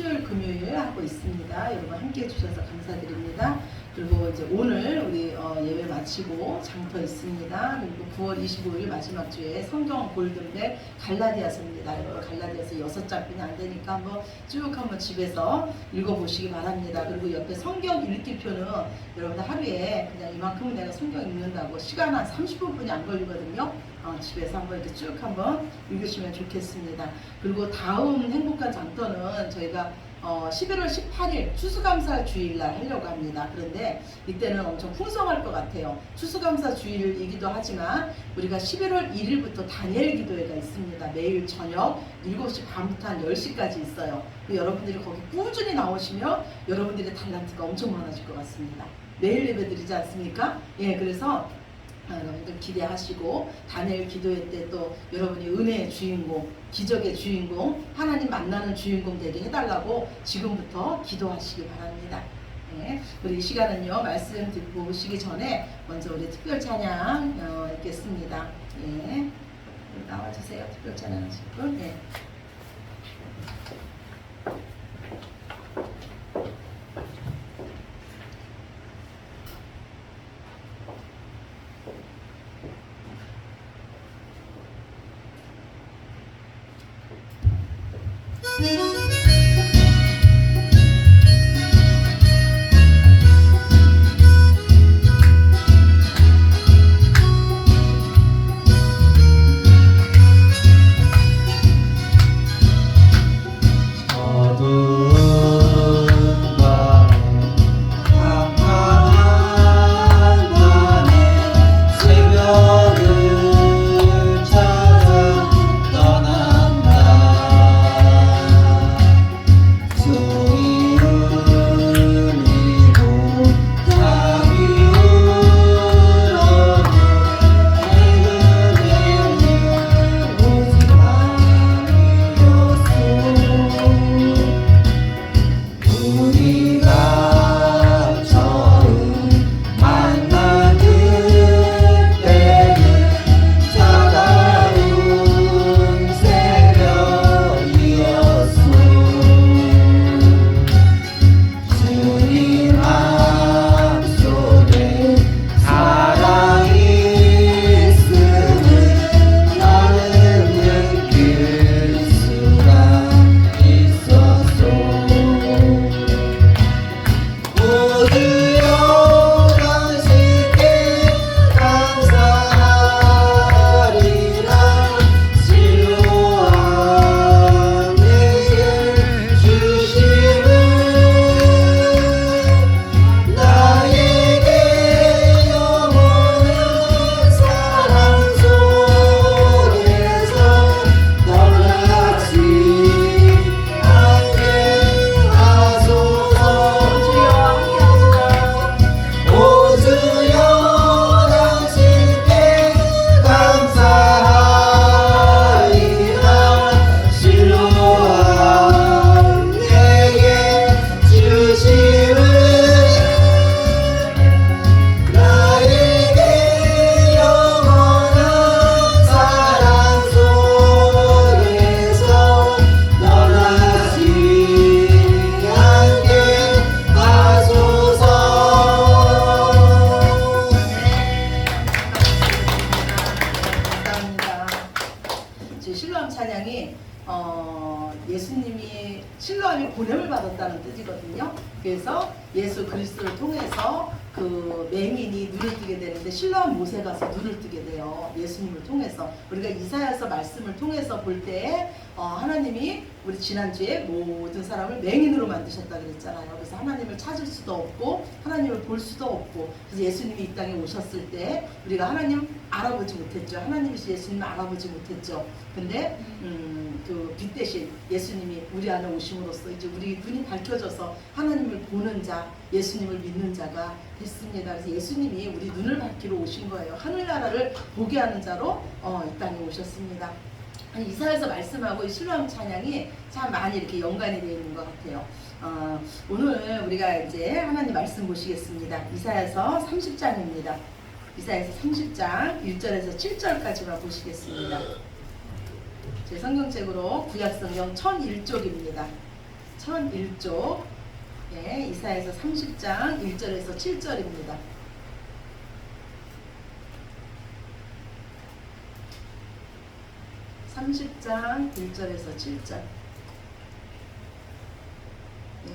수요일 금요일 하고 있습니다. 여러분 함께 해주셔서 감사드립니다. 그리고 이제 오늘 우리 어, 예배 마치고 장터 있습니다. 그리고 9월 25일 마지막 주에 성경 골든벨 갈라디아서입니다. 여러분 갈라디아서 여섯 장뿐이 안 되니까 한번 쭉 한번 집에서 읽어보시기 바랍니다. 그리고 옆에 성경 읽기표는 여러분들 하루에 그냥 이만큼은 내가 성경 읽는다고 시간 한 30분뿐이 안 걸리거든요. 어, 집에서 한번 이렇게 쭉 한번 읽으시면 좋겠습니다. 그리고 다음 행복한 장터는 저희가 어, 11월 18일 추수감사 주일날 하려고 합니다. 그런데 이때는 엄청 풍성할 것 같아요. 추수감사 주일이기도 하지만 우리가 11월 1일부터 다니엘 기도회가 있습니다. 매일 저녁 7시 반부터 한 10시까지 있어요. 그 여러분들이 거기 꾸준히 나오시면 여러분들의 달란트가 엄청 많아질 것 같습니다. 매일 예배 드리지 않습니까? 예, 그래서 기대하시고 다니엘 기도회 때 또 여러분이 은혜의 주인공, 기적의 주인공, 하나님 만나는 주인공 되게 해달라고 지금부터 기도하시기 바랍니다. 네, 우리 이 시간은요 말씀 듣고 오시기 전에 먼저 우리 특별 찬양 어, 읽겠습니다. 예, 나와주세요. 특별 찬양 분. 예. 지난주에 모든 사람을 맹인으로 만드셨다 그랬잖아요. 그래서 하나님을 찾을 수도 없고 하나님을 볼 수도 없고 그래서 예수님이 이 땅에 오셨을 때 우리가 하나님 알아보지 못했죠. 하나님이시 예수님을 알아보지 못했죠. 근데 음, 그빛 대신 예수님이 우리 안에 오심으로써 이제 우리 눈이 밝혀져서 하나님을 보는 자, 예수님을 믿는 자가 됐습니다. 그래서 예수님이 우리 눈을 밝히러 오신 거예요. 하늘나라를 보게 하는 자로 어, 이 땅에 오셨습니다. 이사에서 말씀하고 이 신랑 찬양이 참 많이 이렇게 연관이 되어 있는 것 같아요. 어, 오늘 우리가 이제 하나님 말씀 보시겠습니다. 이사에서 30장입니다. 이사에서 30장 1절에서 7절까지만 보시겠습니다. 제 성경책으로 구약성경 1001쪽입니다. 1001쪽 예, 이사에서 30장 1절에서 7절입니다. (30장) 1절에서 7절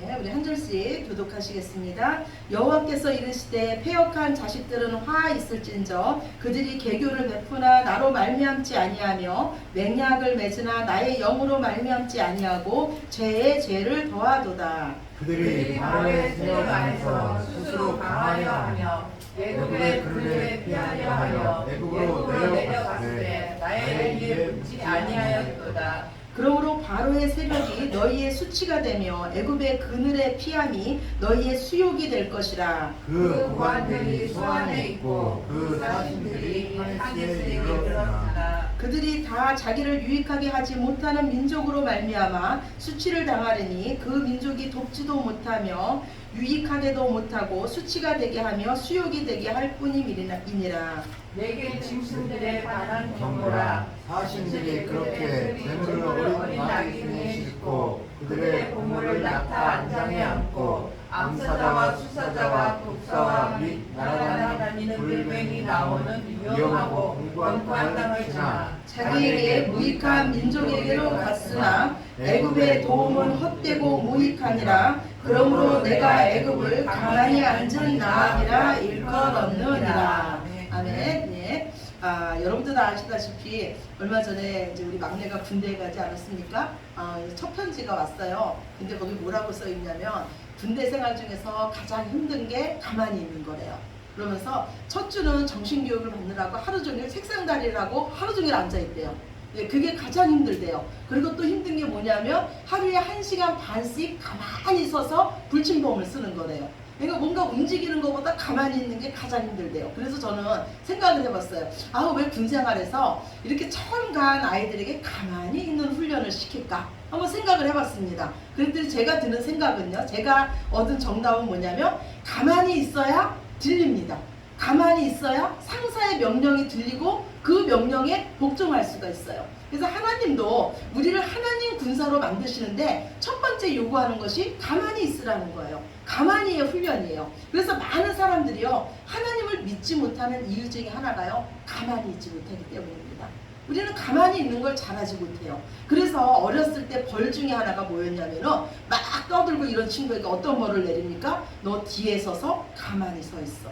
네, 우리 한 절씩 교독하시겠습니다. 여호와께서 이르시되 패역한 자식들은 화 있을진저 그들이 개교를 베푸나 나로 말미암지 아니하며 맹약을 맺으나 나의 영으로 말미암지 아니하고 죄의 죄를 더하도다. 그들이 바로의 세력 안에서 스스로 강하여 하며 애굽의 그늘에 피하려 하여 애굽으로 내려갔을 때 나의 붙지 아니하였도다. 그러므로 바로의 세력이 너희의 수치가 되며 애굽의 그늘의 피함이 너희의 수욕이 될 것이라. 그 고관들이 소안에 있고 그 사신들이 하네스에 이르렀으나 그들이 다 자기를 유익하게 하지 못하는 민족으로 말미암아 수치를 당하리니 그 민족이 돕지도 못하며 유익하게도 못하고 수치가 되게 하며 수욕이 되게 할 뿐이니라. 내게 짐승들에 관한 경고라 사신들이 그렇게 재물을 어린 등에 싣고 그들의 보물을 낙타 안장에 안고 암사자와 수사자와 독사와 및 날아다니는 불뱀이 나오는 위험하고 견고한 땅을 지나 자기에게 무익한 민족에게로 갔으나 애굽의 도움은 헛되고 무익하니라. 그러므로 내가 애굽을 가만히 앉은 나이라 일컬었느니라. 아멘. 예. 아, 여러분들 다 아시다시피 얼마 전에 이제 우리 막내가 군대에 가지 않았습니까? 아, 첫 편지가 왔어요. 근데 거기 뭐라고 써 있냐면 군대 생활 중에서 가장 힘든 게 가만히 있는 거래요. 그러면서 첫 주는 정신 교육을 받느라고 하루 종일 책상 다리라고 하루 종일 앉아 있대요. 네, 그게 가장 힘들대요. 그리고 또 힘든 게 뭐냐면 하루에 한시간 반씩 가만히 서서 불침봉을 쓰는 거래요. 그러니까 뭔가 움직이는 것보다 가만히 있는 게 가장 힘들대요. 그래서 저는 생각을 해봤어요. 아, 왜 군생활에서 이렇게 처음 간 아이들에게 가만히 있는 훈련을 시킬까? 한번 생각을 해봤습니다. 그랬더니 제가 드는 생각은요. 제가 얻은 정답은 뭐냐면 가만히 있어야 들립니다. 가만히 있어야 상사의 명령이 들리고 그 명령에 복종할 수가 있어요. 그래서 하나님도 우리를 하나님 군사로 만드시는데 첫 번째 요구하는 것이 가만히 있으라는 거예요. 가만히의 훈련이에요. 그래서 많은 사람들이요. 하나님을 믿지 못하는 이유 중에 하나가요. 가만히 있지 못하기 때문입니다. 우리는 가만히 있는 걸 잘하지 못해요. 그래서 어렸을 때 벌 중에 하나가 뭐였냐면은 막 떠들고 이런 친구에게 어떤 벌을 내립니까? 너 뒤에 서서 가만히 서 있어.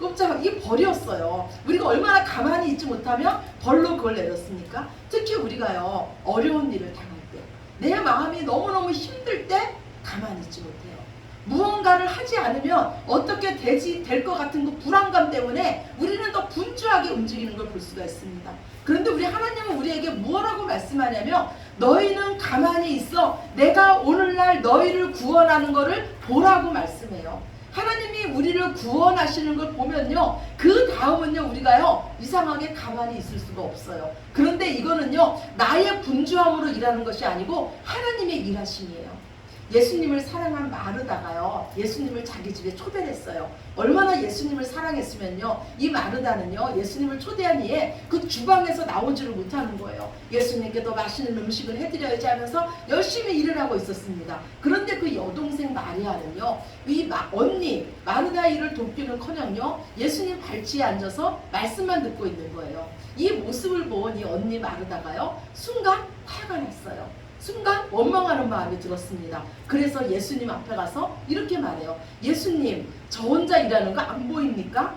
꼼짝 이 벌이었어요. 우리가 얼마나 가만히 있지 못하면 벌로 그걸 내렸습니까? 특히 우리가요 어려운 일을 당할 때, 내 마음이 너무너무 힘들 때 가만히 있지 못해요. 무언가를 하지 않으면 어떻게 되지 될 것 같은 그 불안감 때문에 우리는 더 분주하게 움직이는 걸 볼 수가 있습니다. 그런데 우리 하나님은 우리에게 무엇라고 말씀하냐면 너희는 가만히 있어 내가 오늘날 너희를 구원하는 것을 보라고 말씀해요. 하나님이 우리를 구원하시는 걸 보면요. 그 다음은요, 우리가요, 이상하게 가만히 있을 수가 없어요. 그런데 이거는요, 나의 분주함으로 일하는 것이 아니고 하나님의 일하심이에요. 예수님을 사랑한 마르다가요, 예수님을 자기 집에 초대를 했어요. 얼마나 예수님을 사랑했으면요, 이 마르다는요, 예수님을 초대한 이에 그 주방에서 나오지를 못하는 거예요. 예수님께 더 맛있는 음식을 해드려야지 하면서 열심히 일을 하고 있었습니다. 그런데 그 여동생 마리아는요, 이 마- 언니 마르다 일을 돕기는 커녕요, 예수님 발치에 앉아서 말씀만 듣고 있는 거예요. 이 모습을 본 이 언니 마르다가요, 순간 화가 났어요. 순간 원망하는 마음이 들었습니다. 그래서 예수님 앞에 가서 이렇게 말해요. 예수님, 저 혼자 일하는 거 안 보입니까?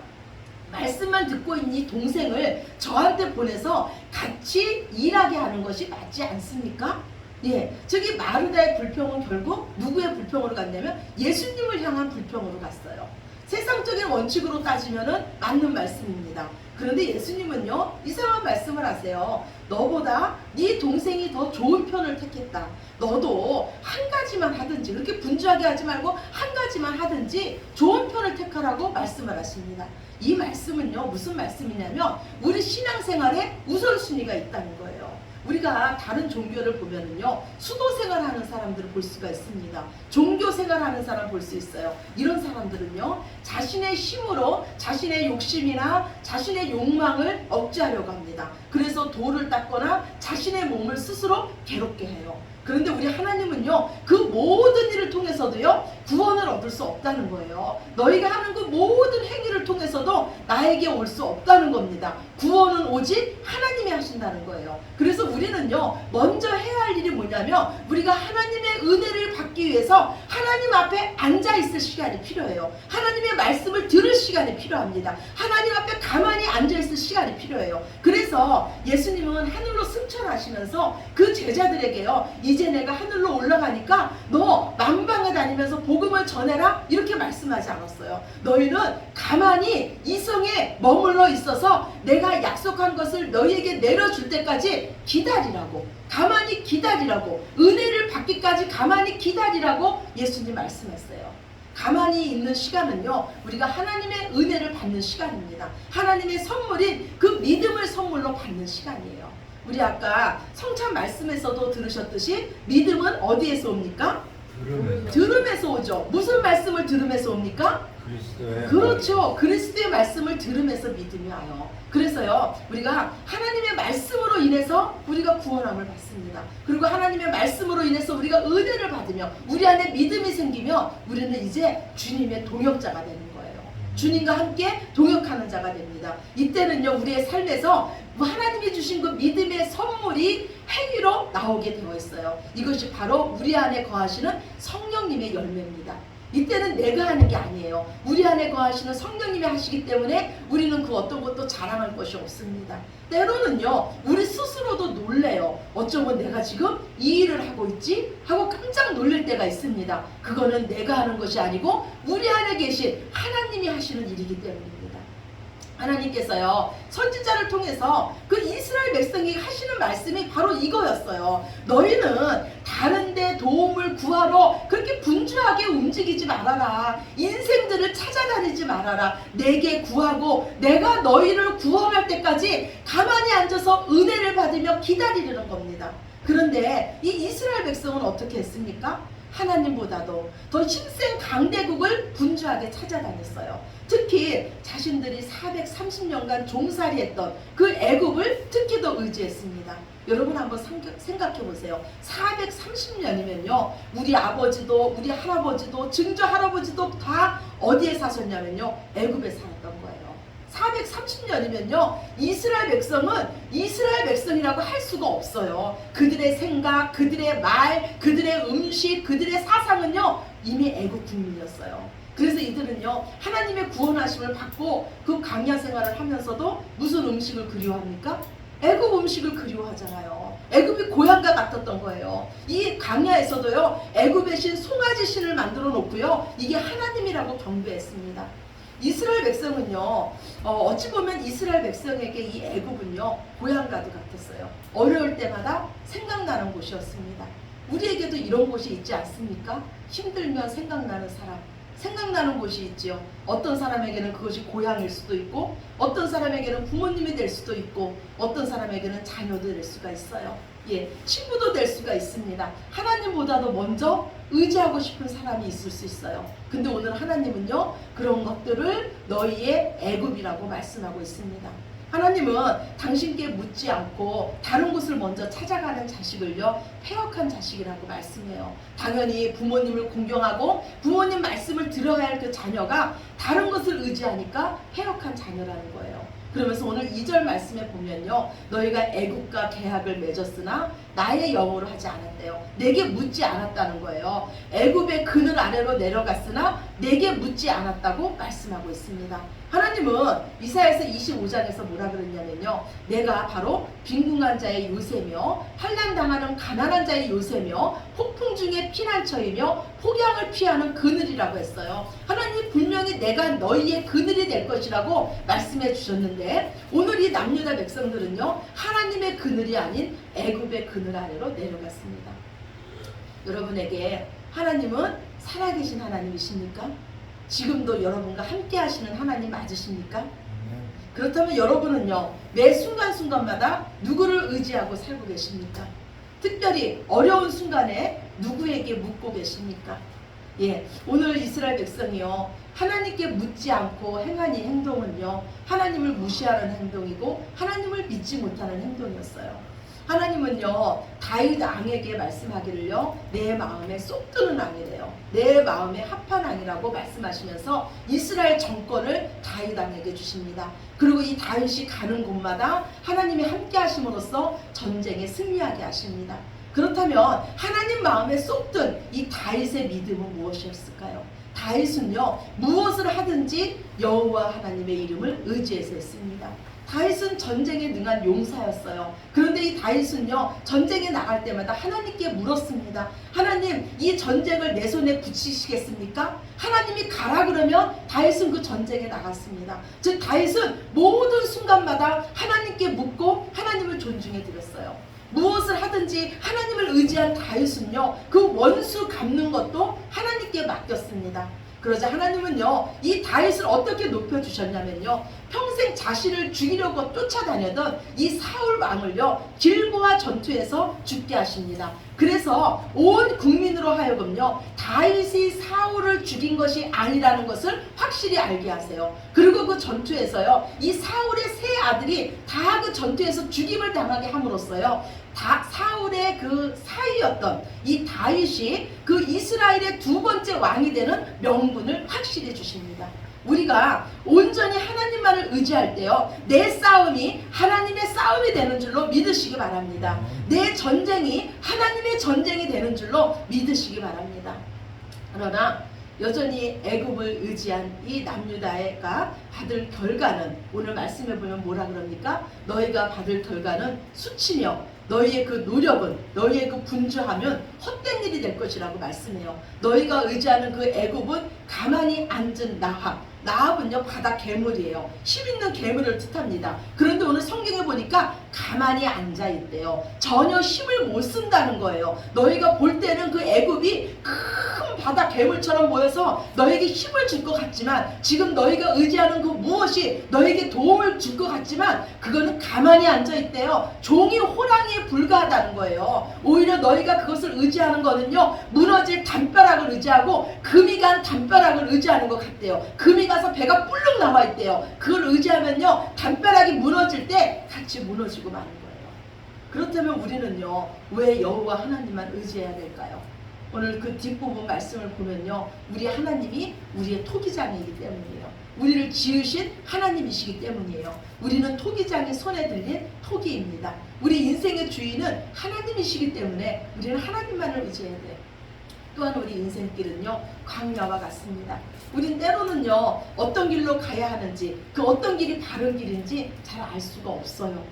말씀만 듣고 이 동생을 저한테 보내서 같이 일하게 하는 것이 맞지 않습니까? 예, 저기 마르다의 불평은 결국 누구의 불평으로 갔냐면 예수님을 향한 불평으로 갔어요. 세상적인 원칙으로 따지면은 맞는 말씀입니다. 그런데 예수님은요 이상한 말씀을 하세요. 너보다 네 동생이 더 좋은 편을 택했다. 너도 한 가지만 하든지 그렇게 분주하게 하지 말고 한 가지만 하든지 좋은 편을 택하라고 말씀을 하십니다. 이 말씀은요 무슨 말씀이냐면 우리 신앙생활에 우선순위가 있다는 거예요. 우리가 다른 종교를 보면은요 수도 생활하는 사람들을 볼 수가 있습니다. 종교 생활하는 사람 볼 수 있어요. 이런 사람들은요 자신의 힘으로 자신의 욕심이나 자신의 욕망을 억제하려고 합니다. 그래서 돌을 닦거나 자신의 몸을 스스로 괴롭게 해요. 그런데 우리 하나님은요 그 모든 통해서도요 구원을 얻을 수 없다는 거예요. 너희가 하는 그 모든 행위를 통해서도 나에게 올 수 없다는 겁니다. 구원은 오직 하나님이 하신다는 거예요. 그래서 우리는요 먼저 해야 할 일이 뭐냐면 우리가 하나님의 은혜를 받기 위해서 하나님 앞에 앉아 있을 시간이 필요해요. 하나님의 말씀을 들을 시간이 필요합니다. 하나님 앞에 가만히 앉아 있을 시간이 필요해요. 그래서 예수님은 하늘로 승천하시면서 그 제자들에게요 이제 내가 하늘로 올라가니까 너 만방에 다니면서 복음을 전해라 이렇게 말씀하지 않았어요. 너희는 가만히 이 성에 머물러 있어서 내가 약속한 것을 너희에게 내려줄 때까지 기다리라고 가만히 기다리라고 은혜를 받기까지 가만히 기다리라고 예수님 말씀했어요. 가만히 있는 시간은요, 우리가 하나님의 은혜를 받는 시간입니다. 하나님의 선물인 그 믿음을 선물로 받는 시간이에요. 우리 아까 성찬 말씀에서도 들으셨듯이 믿음은 어디에서 옵니까? 들음에서 오죠. 무슨 말씀을 들음에서 옵니까? 그리스도의 그렇죠. 그리스도의 말씀을 들으면서 믿음이 와요. 그래서요, 우리가 하나님의 말씀으로 인해서 우리가 구원함을 받습니다. 그리고 하나님의 말씀으로 인해서 우리가 은혜를 받으며 우리 안에 믿음이 생기면 우리는 이제 주님의 동역자가 되는 거예요. 주님과 함께 동역하는 자가 됩니다. 이때는요, 우리의 삶에서 하나님이 주신 그 믿음의 선물이 행위로 나오게 되어 있어요. 이것이 바로 우리 안에 거하시는 성령님의 열매입니다. 이때는 내가 하는 게 아니에요. 우리 안에 거하시는 성령님이 하시기 때문에 우리는 그 어떤 것도 자랑할 것이 없습니다. 때로는요, 우리 스스로도 놀래요. 어쩌면 내가 지금 이 일을 하고 있지? 하고 깜짝 놀랄 때가 있습니다. 그거는 내가 하는 것이 아니고 우리 안에 계신 하나님이 하시는 일이기 때문입니다. 하나님께서요 선지자를 통해서 그 이스라엘 백성이 하시는 말씀이 바로 이거였어요. 너희는 다른데 도움을 구하러 그렇게 분주하게 움직이지 말아라. 인생들을 찾아다니지 말아라. 내게 구하고 내가 너희를 구원할 때까지 가만히 앉아서 은혜를 받으며 기다리려는 겁니다. 그런데 이 이스라엘 백성은 어떻게 했습니까? 하나님보다도 더 힘센 강대국을 분주하게 찾아다녔어요. 특히 자신들이 430년간 종살이 했던 그 애굽을 특히 더 의지했습니다. 여러분 한번 생각해 보세요. 430년이면요. 우리 아버지도 우리 할아버지도 증조 할아버지도 다 어디에 사셨냐면요. 애굽에 살았던 거예요. 430년이면요. 이스라엘 백성은 이스라엘 백성이라고 할 수가 없어요. 그들의 생각, 그들의 말, 그들의 음식, 그들의 사상은요. 이미 애국 국민이었어요. 그래서 이들은요. 하나님의 구원하심을 받고 그 강야 생활을 하면서도 무슨 음식을 그리워합니까? 애굽 음식을 그리워하잖아요. 애굽이 고향과 같았던 거예요. 이 강야에서도요. 애굽의 신 송아지 신을 만들어 놓고요. 이게 하나님이라고 경배했습니다. 이스라엘 백성은요, 어, 찌 보면 이스라엘 백성에게 이 애굽은요, 고향과도 같았어요. 어려울 때마다 생각나는 곳이었습니다. 우리에게도 이런 곳이 있지 않습니까? 힘들면 생각나는 사람, 생각나는 곳이 있지요. 어떤 사람에게는 그것이 고향일 수도 있고, 어떤 사람에게는 부모님이 될 수도 있고, 어떤 사람에게는 자녀도 될 수가 있어요. 예, 친구도 될 수가 있습니다. 하나님보다도 먼저 의지하고 싶은 사람이 있을 수 있어요. 근데 오늘 하나님은요, 그런 것들을 너희의 애굽이라고 말씀하고 있습니다. 하나님은 당신께 묻지 않고 다른 곳을 먼저 찾아가는 자식을요 폐역한 자식이라고 말씀해요. 당연히 부모님을 공경하고 부모님 말씀을 들어야 할 그 자녀가 다른 것을 의지하니까 폐역한 자녀라는 거예요. 그러면서 오늘 2절 말씀에 보면요. 너희가 애국과 계약을 맺었으나 나의 영으로 하지 않았대요. 내게 묻지 않았다는 거예요. 애굽의 그늘 아래로 내려갔으나 내게 묻지 않았다고 말씀하고 있습니다. 하나님은 이사야서 25장에서 뭐라 그랬냐면요. 내가 바로 빈궁한 자의 요새며 환난 당하는 가난한 자의 요새며 폭풍 중에 피난처이며 폭양을 피하는 그늘이라고 했어요. 하나님 분명히 내가 너희의 그늘이 될 것이라고 말씀해 주셨는데 오늘 이 남유다 백성들은요. 하나님의 그늘이 아닌 애굽의 그늘 아래로 내려갔습니다. 여러분에게 하나님은 살아계신 하나님이십니까? 지금도 여러분과 함께 하시는 하나님 맞으십니까? 그렇다면 여러분은요, 매 순간순간마다 누구를 의지하고 살고 계십니까? 특별히 어려운 순간에 누구에게 묻고 계십니까? 예, 오늘 이스라엘 백성이요, 하나님께 묻지 않고 행한 이 행동은요, 하나님을 무시하는 행동이고, 하나님을 믿지 못하는 행동이었어요. 하나님은요 다윗 왕에게 말씀하기를요 내 마음에 쏙 드는 왕이래요. 내 마음에 합한 왕이라고 말씀하시면서 이스라엘 정권을 다윗 왕에게 주십니다. 그리고 이 다윗이 가는 곳마다 하나님이 함께 하심으로써 전쟁에 승리하게 하십니다. 그렇다면 하나님 마음에 쏙 든 이 다윗의 믿음은 무엇이었을까요? 다윗은요 무엇을 하든지 여호와 하나님의 이름을 의지해서 했습니다. 다윗은 전쟁에 능한 용사였어요. 그런데 이 다윗은요 전쟁에 나갈 때마다 하나님께 물었습니다. 하나님 이 전쟁을 내 손에 붙이시겠습니까? 하나님이 가라 그러면 다윗은 그 전쟁에 나갔습니다. 즉 다윗은 모든 순간마다 하나님께 묻고 하나님을 존중해 드렸어요. 무엇을 하든지 하나님을 의지한 다윗은요 그 원수 갚는 것도 하나님께 맡겼습니다. 그러자 하나님은요 이 다윗을 어떻게 높여 주셨냐면요 평생 자신을 죽이려고 쫓아다녔던 이 사울 왕을요 길보아 전투에서 죽게 하십니다. 그래서 온 국민으로 하여금요 다윗이 사울을 죽인 것이 아니라는 것을 확실히 알게 하세요. 그리고 그 전투에서요 이 사울의 세 아들이 다 그 전투에서 죽임을 당하게 함으로써요 다 사울의 그 사이였던 이 다윗이 그 이스라엘의 두 번째 왕이 되는 명분을 확실히 주십니다. 우리가 온전히 하나님만을 의지할 때요, 내 싸움이 하나님의 싸움이 되는 줄로 믿으시기 바랍니다. 내 전쟁이 하나님의 전쟁이 되는 줄로 믿으시기 바랍니다. 그러나 여전히 애굽을 의지한 이 남유다가 받을 결과는 오늘 말씀해 보면 뭐라 그럽니까? 너희가 받을 결과는 수치며 너희의 그 노력은 너희의 그 분주하면 헛된 일이 될 것이라고 말씀해요. 너희가 의지하는 그 애굽은 가만히 앉은 나합. 나합은요 바다 괴물이에요. 힘 있는 괴물을 뜻합니다. 그런데 오늘 성경에 보니까 가만히 앉아 있대요. 전혀 힘을 못 쓴다는 거예요. 너희가 볼 때는 그 애굽이 큰 바다 괴물처럼 보여서 너에게 힘을 줄 것 같지만 지금 너희가 의지하는 그 무엇이 너에게 도움을 줄 것 같지만 그거는 가만히 앉아 있대요. 종이 호랑이에 불과하다는 거예요. 오히려 너희가 그것을 의지하는 거는요 무너질 담벼락을 의지하고 금이 간 담벼락 을 의지하는 것 같대요. 금이 가서 배가 뿔룩 나와 있대요. 그걸 의지하면요 담벼락이 무너질 때 같이 무너지고 마는 거예요. 그렇다면 우리는요 왜 여호와 하나님만 의지해야 될까요? 오늘 그 뒷부분 말씀을 보면요 우리 하나님이 우리의 토기장이기 때문이에요. 우리를 지으신 하나님이시기 때문이에요. 우리는 토기장이 손에 들린 토기입니다. 우리 인생의 주인은 하나님이시기 때문에 우리는 하나님만을 의지해야 돼요. 또한 우리 인생길은요 광야와 같습니다. 우린 때로는요 어떤 길로 가야 하는지 그 어떤 길이 바른 길인지 잘 알 수가 없어요.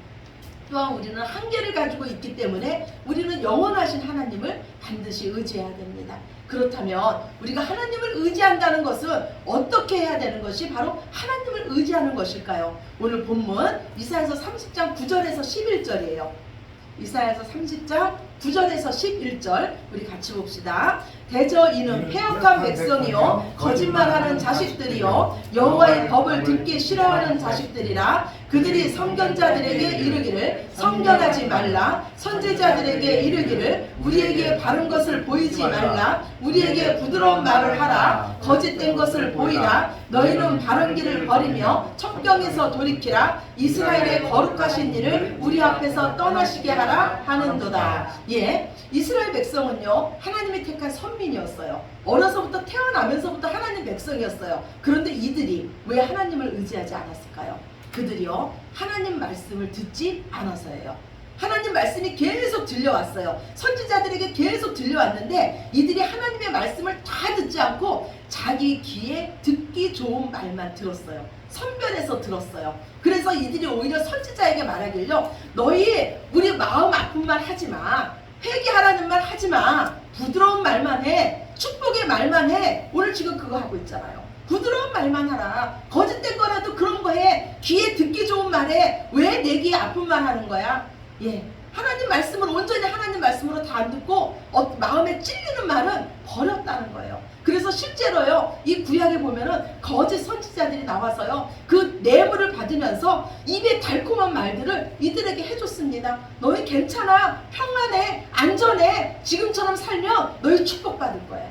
또한 우리는 한계를 가지고 있기 때문에 우리는 영원하신 하나님을 반드시 의지해야 됩니다. 그렇다면 우리가 하나님을 의지한다는 것은 어떻게 해야 되는 것이 바로 하나님을 의지하는 것일까요? 오늘 본문 이사야서 30장 9절에서 11절이에요. 이사야서 30장 9절에서 11절 우리 같이 봅시다. 대저 이는 폐역한 백성이요. 거짓말하는 자식들이요. 여호와의 법을 듣기 싫어하는 자식들이라. 그들이 선견자들에게 이르기를 성견하지 말라. 선지자들에게 이르기를 우리에게 바른 것을 보이지 말라. 우리에게 부드러운 말을 하라. 거짓된 것을 보이라. 너희는 바른 길을 버리며 척경에서 돌이키라. 이스라엘의 거룩하신 일을 우리 앞에서 떠나시게 하라 하는도다 예 이스라엘 백성은요 하나님이 택한 선민이었어요 어려서부터 태어나면서부터 하나님 백성이었어요 그런데 이들이 왜 하나님을 의지하지 않았을까요 그들이요 하나님 말씀을 듣지 않아서예요 하나님 말씀이 계속 들려왔어요. 선지자들에게 계속 들려왔는데 이들이 하나님의 말씀을 다 듣지 않고 자기 귀에 듣기 좋은 말만 들었어요. 선별해서 들었어요. 그래서 이들이 오히려 선지자에게 말하길요. 너희 우리 마음 아픈 말 하지 마. 회개하라는 말 하지 마. 부드러운 말만 해. 축복의 말만 해. 오늘 지금 그거 하고 있잖아요. 부드러운 말만 하라. 거짓된 거라도 그런 거 해. 귀에 듣기 좋은 말해. 왜내 귀에 아픈 말 하는 거야? 예. 하나님 말씀을 하나님 말씀으로 다 안 듣고 어, 마음에 찔리는 말은 버렸다는 거예요. 그래서 실제로요 이 구약에 보면은 거짓 선지자들이 나와서요 그 뇌물을 받으면서 입에 달콤한 말들을 이들에게 해줬습니다. 너희 괜찮아 평안해 안전해 지금처럼 살면 너희 축복받을 거야.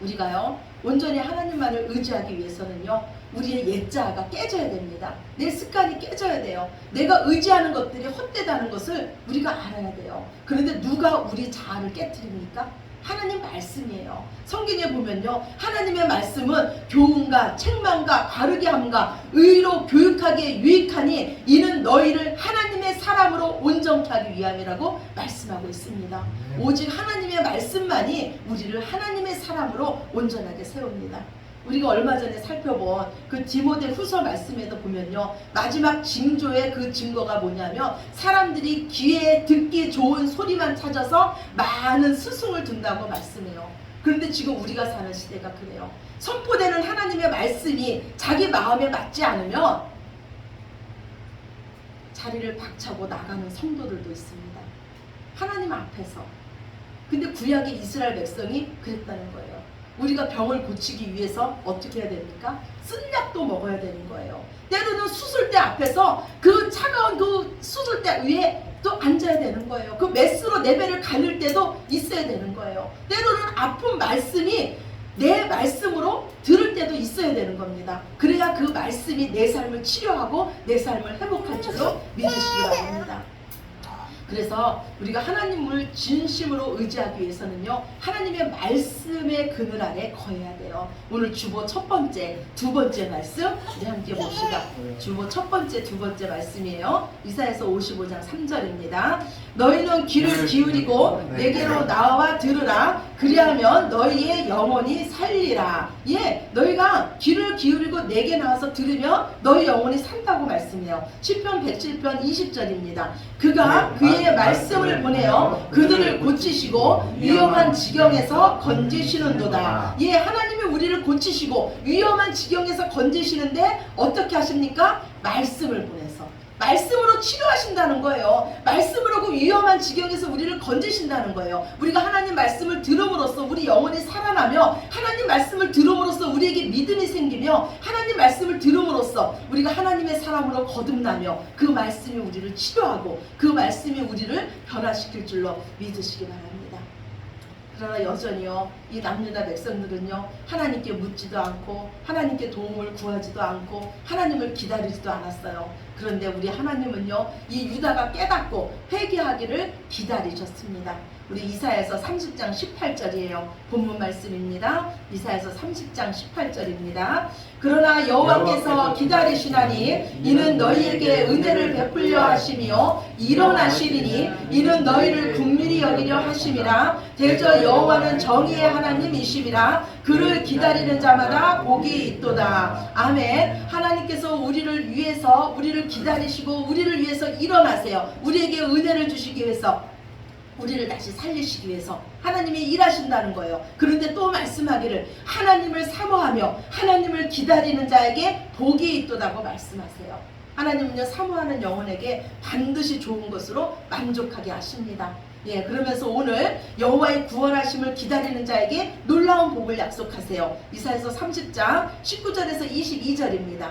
우리가요 온전히 하나님만을 의지하기 위해서는요 우리의 옛자아가 깨져야 됩니다. 내 습관이 깨져야 돼요. 내가 의지하는 것들이 헛되다는 것을 우리가 알아야 돼요. 그런데 누가 우리 자아를 깨뜨립니까? 하나님 말씀이에요. 성경에 보면요. 하나님의 말씀은 교훈과 책망과 바르게 함과 의로 교육하기에 유익하니 이는 너희를 하나님의 사람으로 온전케 하기 위함이라고 말씀하고 있습니다. 오직 하나님의 말씀만이 우리를 하나님의 사람으로 온전하게 세웁니다. 우리가 얼마 전에 살펴본 그 디모데 후서 말씀에도 보면요. 마지막 징조의 그 증거가 뭐냐면 사람들이 귀에 듣기 좋은 소리만 찾아서 많은 스승을 둔다고 말씀해요. 그런데 지금 우리가 사는 시대가 그래요. 선포되는 하나님의 말씀이 자기 마음에 맞지 않으면 자리를 박차고 나가는 성도들도 있습니다. 하나님 앞에서. 근데 구약의 이스라엘 백성이 그랬다는 거예요. 우리가 병을 고치기 위해서 어떻게 해야 됩니까? 쓴 약도 먹어야 되는 거예요. 때로는 수술대 앞에서 그 차가운 그 수술대 위에 또 앉아야 되는 거예요. 그 메스로 내 배를 가릴 때도 있어야 되는 거예요. 때로는 아픈 말씀이 내 말씀으로 들을 때도 있어야 되는 겁니다. 그래야 그 말씀이 내 삶을 치료하고 내 삶을 회복할 줄로 믿으시기 바랍니다. 그래서 우리가 하나님을 진심으로 의지하기 위해서는요 하나님의 말씀의 그늘 아래 거해야 돼요. 오늘 주보 첫 번째 두 번째 말씀 우리 함께 봅시다. 주보 첫 번째 두 번째 말씀이에요. 이사에서 55장 3절입니다. 너희는 귀를 기울이고 내게로 나와 들으라 그리하면 너희의 영혼이 살리라 예 너희가 귀를 기울이고 내게 나와서 들으면 너희 영혼이 산다고 말씀해요 시편 107편 20절입니다 그가 그의 말씀을 보내어 그들을 고치시고 위험한 지경에서 건지시는도다. 예, 하나님이 우리를 고치시고 위험한 지경에서 건지시는데 어떻게 하십니까? 말씀을 보내서. 말씀으로 치료하신다는 거예요. 말씀으로 그 위험한 지경에서 우리를 건지신다는 거예요. 우리가 하나님 말씀을 들음으로써 우리 영혼이 살아나며 하나님 말씀을 들음으로써 우리에게 믿음이 생기며 하나님 말씀을 들음으로써 우리가 하나님의 사람으로 거듭나며 그 말씀이 우리를 치료하고 그 말씀이 우리를 변화시킬 줄로 믿으시기 바랍니다. 그러나 여전히요 이 남유다 백성들은요 하나님께 묻지도 않고 하나님께 도움을 구하지도 않고 하나님을 기다리지도 않았어요. 그런데 우리 하나님은요 이 유다가 깨닫고 회개하기를 기다리셨습니다. 우리 이사에서 30장 18절이에요. 본문 말씀입니다. 이사에서 30장 18절입니다. 그러나 여호와께서 기다리시나니 이는 너희에게 은혜를 베풀려 하시며 일어나시리니 이는 너희를 국률이 여기려 하심이라 대저 여호와는 정의의 하나님이심이라 그를 기다리는 자마다 복이 있도다. 아멘. 하나님께서 우리를 위해서 우리를 기다리시고 우리를 위해서 일어나세요. 우리에게 은혜를 주시기 위해서 우리를 다시 살리시기 위해서 하나님이 일하신다는 거예요. 그런데 또 말씀하기를 하나님을 사모하며 하나님을 기다리는 자에게 복이 있도다고 말씀하세요. 하나님은요 사모하는 영혼에게 반드시 좋은 것으로 만족하게 하십니다. 예, 그러면서 오늘 여호와의 구원하심을 기다리는 자에게 놀라운 복을 약속하세요. 이사에서 30장 19절에서 22절입니다.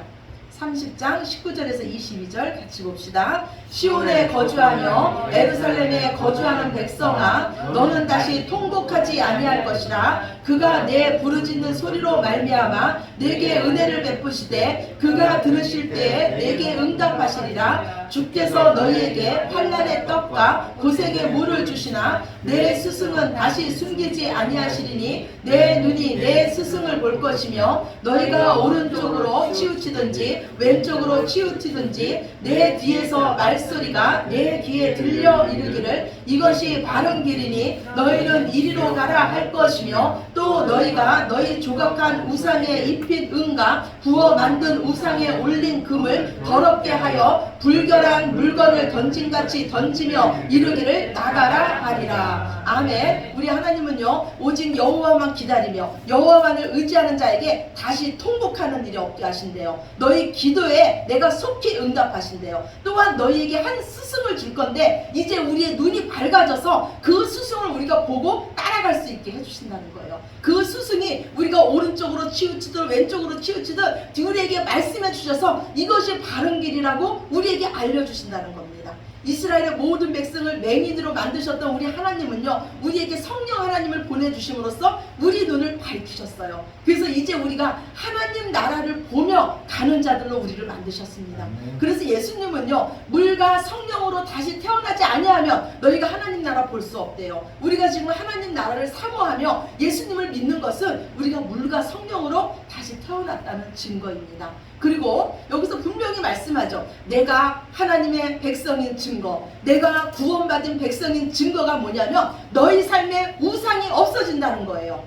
30장 19절에서 22절 같이 봅시다. 시온에 거주하며 에루살렘에 거주하는 백성아 너는 다시 통곡하지 아니할 것이라 그가 내 부르짖는 소리로 말미암아 내게 은혜를 베푸시되 그가 들으실 때에 내게 응답하시리라 주께서 너희에게 환란의 떡과 고색의 물을 주시나 내 스승은 다시 숨기지 아니하시리니 내 눈이 내 스승을 볼 것이며 너희가 오른쪽으로 치우치든지 왼쪽으로 치우치든지 내 뒤에서 말소리가 내 귀에 들려 이르기를 이것이 바른 길이니 너희는 이리로 가라 할 것이며 또 너희가 너희 조각한 우상에 입힌 은과 부어 만든 우상에 올린 금을 더럽게 하여 불 결한 물건을 던진같이 던지며 이르기를 나가라 하리라. 아멘. 우리 하나님은요 오직 여호와만 기다리며 여호와만을 의지하는 자에게 다시 통곡하는 일이 없게 하신대요. 너희 기도에 내가 속히 응답하신대요. 또한 너희에게 한 스승을 줄 건데 이제 우리의 눈이 밝아져서 그 스승을 우리가 보고 따라갈 수 있게 해주신다는 거예요. 그 스승이 우리가 오른쪽으로 치우치든 왼쪽으로 치우치든 우리에게 말씀해 주셔서 이것이 바른 길이라고 우리에게 알 려주신다는 겁니다. 이스라엘의 모든 백성을 맹인으로 만드셨던 우리 하나님은요, 우리에게 성령 하나님을 보내주심으로써 우리 눈을 가르치셨어요. 그래서 이제 우리가 하나님 나라를 보며 가는 자들로 우리를 만드셨습니다. 그래서 예수님은요 물과 성령으로 다시 태어나지 아니하면 너희가 하나님 나라 볼 수 없대요. 우리가 지금 하나님 나라를 사모하며 예수님을 믿는 것은 우리가 물과 성령으로 다시 태어났다는 증거입니다. 그리고 여기서 분명히 말씀하죠. 내가 하나님의 백성인 증거, 내가 구원받은 백성인 증거가 뭐냐면 너희 삶에 우상이 없어진다는 거예요.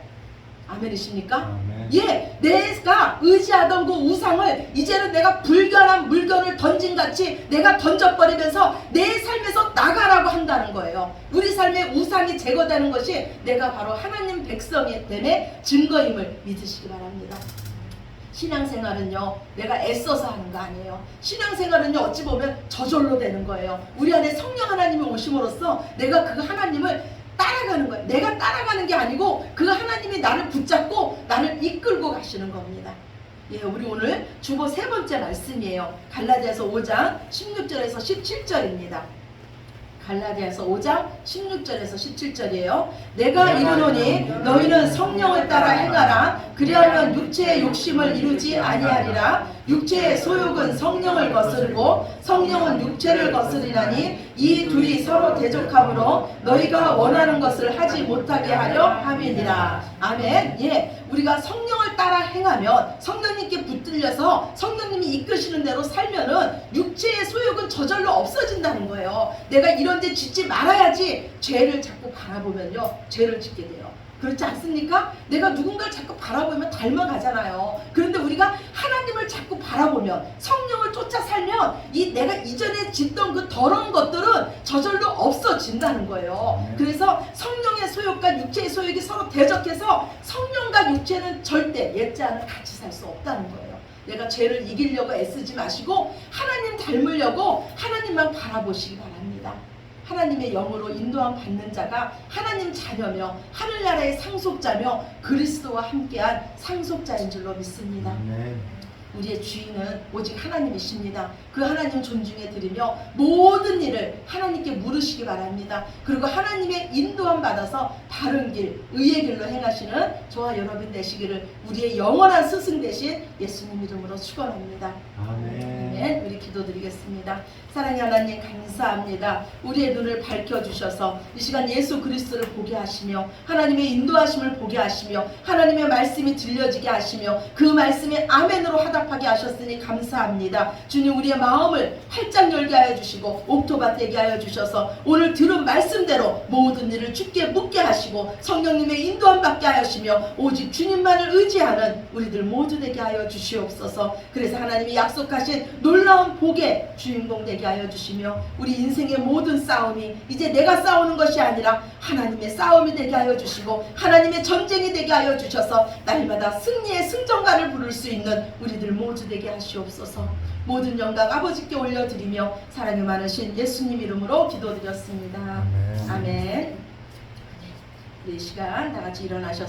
아멘이십니까? 아멘. 예, 내가 의지하던 그 우상을 이제는 내가 불결한 물건을 던진 같이 내가 던져버리면서 내 삶에서 나가라고 한다는 거예요. 우리 삶의 우상이 제거되는 것이 내가 바로 하나님 백성이 됨의 증거임을 믿으시기 바랍니다. 신앙생활은요, 내가 애써서 하는 거 아니에요. 신앙생활은요, 어찌 보면 저절로 되는 거예요. 우리 안에 성령 하나님이 오심으로써 내가 그 하나님을 따라가는 거예요. 내가 따라가는 게 아니고 그 하나님이 나를 붙잡고 나를 이끌고 가시는 겁니다. 예, 우리 오늘 주보 세 번째 말씀이에요. 갈라디아서 5장 16절에서 17절입니다. 갈라디아서 5장 16절에서 17절이에요. 내가 이르노니 너희는 성령을 따라 행하라. 그리하면 육체의 욕심을 이루지 아니하리라. 육체의 소욕은 성령을 거스르고 성령은 육체를 거스리나니 이 둘이 서로 대적함으로 너희가 원하는 것을 하지 못하게 하려 함이니라. 아멘. 예. 우리가 성령을 따라 행하면 성령님께 붙들려서 성령님이 이끄시는 대로 살면은 육체의 소욕은 저절로 없어진다는 거예요. 내가 이런 데 짓지 말아야지 죄를 자꾸 바라보면요. 죄를 짓게 돼요. 그렇지 않습니까? 내가 누군가를 자꾸 바라보면 닮아가잖아요. 그런데 우리가 하나님을 자꾸 바라보면 성령을 쫓아 살면 이 내가 이전에 짓던 그 더러운 것들은 저절로 없어진다는 거예요. 네. 그래서 성령의 소욕과 육체의 소욕이 서로 대적해서 성령과 육체는 절대 옛자는 같이 살 수 없다는 거예요. 내가 죄를 이기려고 애쓰지 마시고 하나님 닮으려고 하나님만 바라보시기 바랍니다. 하나님의 영으로 인도함 받는 자가 하나님 자녀며 하늘나라의 상속자며 그리스도와 함께한 상속자인 줄로 믿습니다. 아멘. 우리의 주인은 오직 하나님이십니다. 그 하나님 존중해 드리며 모든 일을 하나님께 물으시기 바랍니다. 그리고 하나님의 인도함 받아서 바른 길, 의의 길로 행하시는 저와 여러분 되시기를 우리의 영원한 스승 되신 예수님 이름으로 축원합니다. 아멘. 아멘. 우리 기도드리겠습니다. 사랑의 하나님 감사합니다. 우리의 눈을 밝혀 주셔서 이 시간 예수 그리스도를 보게 하시며 하나님의 인도하심을 보게 하시며 하나님의 말씀이 들려지게 하시며 그 말씀에 아멘으로 화답하게 하셨으니 감사합니다. 주님 우리의 마음을 활짝 열게 하여 주시고 옥토밭 되게 하여 주셔서 오늘 들은 말씀대로 모든 일을 주께 묻게 하시고 성령님의 인도함 받게 하시며 오직 주님만을 의지하는 우리들 모두 되게 하여 주시옵소서. 그래서 하나님이 약속하신 놀라운 복의 주인공 되게 하여 주시며 우리 인생의 모든 싸움이 이제 내가 싸우는 것이 아니라 하나님의 싸움이 되게 하여 주시고 하나님의 전쟁이 되게 하여 주셔서 날마다 승리의 승전가를 부를 수 있는 우리들 모두 되게 하시옵소서. 모든 영광 아버지께 올려드리며 사랑이 많으신 예수님 이름으로 기도드렸습니다. 아멘. 아멘. 이 시간 다 같이 일어나셔서